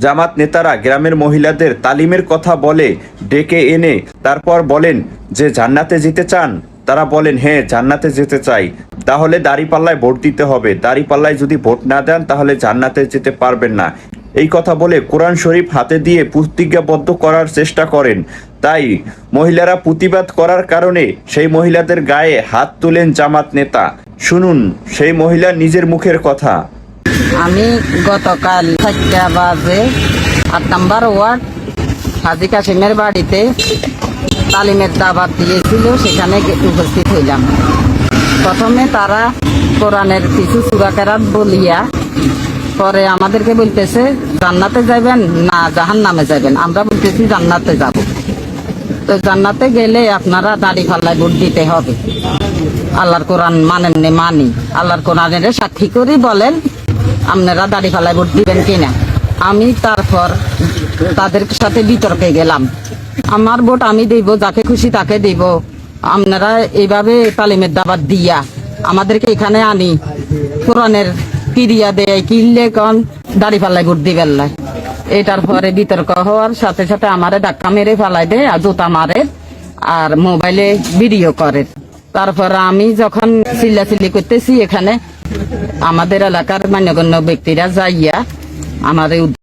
জামাত নেতারা গ্রামের মহিলাদের তালিমের কথা বলে ডেকে এনে তারপর বলেন যে জান্নাতে যেতে চান, তারা বলেন হ্যাঁ জান্নাতে যেতে চাই। তাহলে দাড়িপাল্লায় ভোট দিতে হবে। দাড়িপাল্লায় যদি ভোট না দেন, তাহলে জান্নাতে যেতে পারবেন না। এই কথা বলে কোরআন শরীফ হাতে দিয়ে প্রতিজ্ঞাবদ্ধ করার চেষ্টা করেন। তাই মহিলারা প্রতিবাদ করার কারণে সেই মহিলাদের গায়ে হাত তুলেন জামাত নেতা। শুনুন, সেই মহিলা নিজের মুখের কথা। আমি গতকাল চারটা বাজে আট নাম্বার ওয়ার্ড হাজি কাশিমের বাড়িতে তালিমের দাবাত দিয়েছিল, সেখানে উপস্থিত হইলাম। প্রথমে তারা কোরআনের কিছু সুরাকেরাত বলিয়া পরে আমাদেরকে বলতেছে, জান্নাতে যাবেন না জাহান নামে যাবেন আমরা বলতেছি, জান্নাতে যাব। তো জান্নাতে গেলে আপনারা দাড়ি ফাল্লায় ভোট দিতে হবে। আল্লাহর কোরআন মানেননি মানি। আল্লাহর কোরআনের সাক্ষী করি বলেন আপনারা দাড়ি ফালায় ভোট দিবেন কিনা? আমি তারপর তাদের সাথে বিতর্কে গেলাম। আমার ভোট আমি দিব যাকে খুশি তাকে দিব আপনারা এইভাবে তালিমের দাবাত দিয়া আমাদেরকে এখানে আনি, কোরআনের ক্রিয়া দেয় কিনলে কন দাড়ি ফাল্লায় ভোট দিবেন না। এটার পরে বিতর্ক হওয়ার সাথে সাথে আমারে ধাক্কা মেরে ফালাই দেয় আর জুতা মারে আর মোবাইলে ভিডিও করে। তারপর আমি যখন চিল্লাচিল্লি করতেছি এখানে আমাদের এলাকার মান্যগণ্য ব্যক্তিরা যাইয়া আমার